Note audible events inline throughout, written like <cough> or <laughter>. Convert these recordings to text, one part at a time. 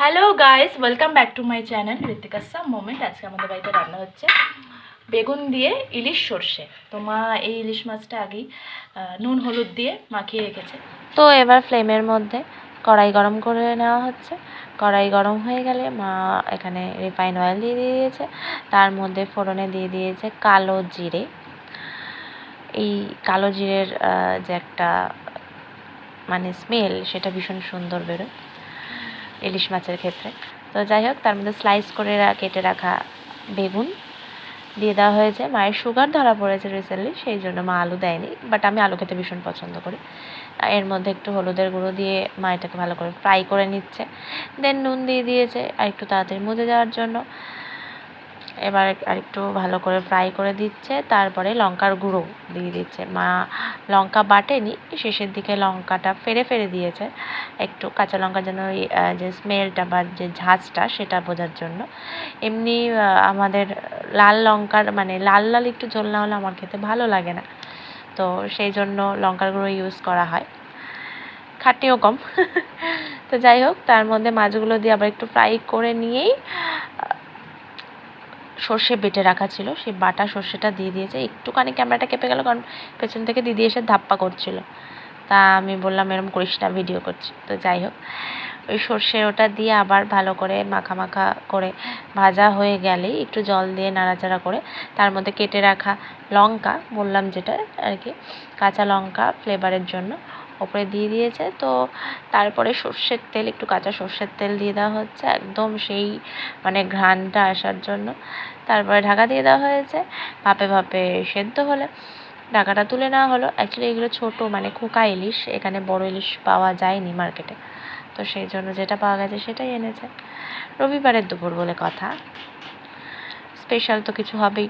Hello guys welcome back to my channel Ritika some moment আজকে আমাদের বাড়িতে রান্না হচ্ছে বেগুন দিয়ে ইলিশ সর্ষে। তো মা এই ইলিশ মাছটা আগেই নুন, হলুদ দিয়ে মাখিয়ে রেখেছে। তো এবার ফ্লেমের মধ্যে কড়াই গরম করে নেওয়া হচ্ছে। কড়াই গরম হয়ে গেলে মা এখানে রিফাইন অয়েল দিয়ে দিয়েছে। তার মধ্যে ফোড়নে দিয়ে দিয়েছে কালো জিরে। এই কালো জিরের যে একটা মানে স্মেল সেটা ভীষণ সুন্দর বেরোয়। ইলিশ মাছের ক্ষেত্রে। তো যাই হোক, তার মধ্যে স্লাইস করে কেটে রাখা বেগুন দিয়ে দেওয়া হয়েছে। মায়ের সুগার ধরা পড়েছে রিসেন্টলি সেই জন্য মা আলু দেয়নি বাট আমি আলু খেতে ভীষণ পছন্দ করি। এর মধ্যে একটু হলুদের গুঁড়ো দিয়ে মা এটাকে ভালো করে ফ্রাই করে নিচ্ছে। দেন নুন দিয়ে দিয়েছে, আর একটু তাড়াতাড়ি মুজে যাওয়ার জন্য। এবার আর একটু ভালো করে ফ্রাই করে দিচ্ছে, তারপরে লঙ্কার গুঁড়ো দিয়ে দিচ্ছে। মা লঙ্কা বাটেনি, শেষের দিকে লঙ্কাটা ফেরে ফেরে দিয়েছে। একটু কাঁচা লঙ্কা যেন ওই যে স্মেলটা বা যে ঝাঁঝটা সেটা বোঝার জন্য। এমনি আমাদের লাল লঙ্কার মানে লাল লাল একটু ঝোল না হলে আমার খেতে ভালো লাগে না। তো সেই জন্য লঙ্কার গুঁড়ো ইউজ করা হয়। খাটিও কম। <laughs> তো যাই হোক, তার মধ্যে মাছগুলো দিয়ে আবার একটু ফ্রাই করে নিয়েই সর্ষে বেটে রাখা ছিল সেই বাটা সর্ষেটা দিয়ে দিয়েছে। একটুখানি ক্যামেরাটা কেঁপে গেল কারণ পেছন থেকে দিদি এসে ধাপ্পা করছিল। তা আমি বললাম, এরম করিস না ভিডিও করছি। তো যাই হোক, ওই সর্ষে ওটা দিয়ে আবার ভালো করে মাখা মাখা করে ভাজা হয়ে গেলেই একটু জল দিয়ে নাড়াচাড়া করে তার মধ্যে কেটে রাখা লঙ্কা, বললাম যেটা আর কি, কাঁচা লঙ্কা ফ্লেভারের জন্য। ওপরে দিয়ে দিয়েছে। তো তারপরে সর্ষের তেল, একটু কাঁচা সর্ষের তেল দিয়ে দেওয়া হচ্ছে। একদম সেই মানে ঘ্রাণটা আসার জন্য। তারপরে ঢাকা দিয়ে দেওয়া হয়েছে। ভাপে ভাপে সেদ্ধ হলে ঢাকাটা তুলে নেওয়া হলো। অ্যাকচুয়ালি এগুলো ছোটো মানে খোকা ইলিশ। এখানে বড় ইলিশ পাওয়া যায়নি মার্কেটে। তো সেই জন্য যেটা পাওয়া গেছে সেটাই এনেছে। রবিবারের দুপুর বলে কথা। স্পেশাল তো কিছু হবেই।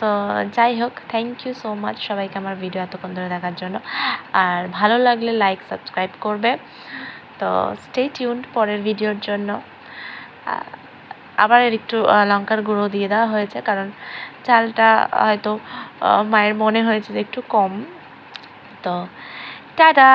তো যাই হোক থ্যাংক ইউ সো মাচ সবাইকে আমার ভিডিও এতক্ষণ ধরে দেখার জন্য। আর ভালো লাগলে লাইক সাবস্ক্রাইব করবে। তো স্টে টিউনড পরের ভিডিওর জন্য। আবার একটু লঙ্কার গুঁড়ো দিয়ে দেওয়া হয়েছে, কারণ চালটা হয়তো মায়ের মনে হয়েছে যে একটু কম। তো টাটা!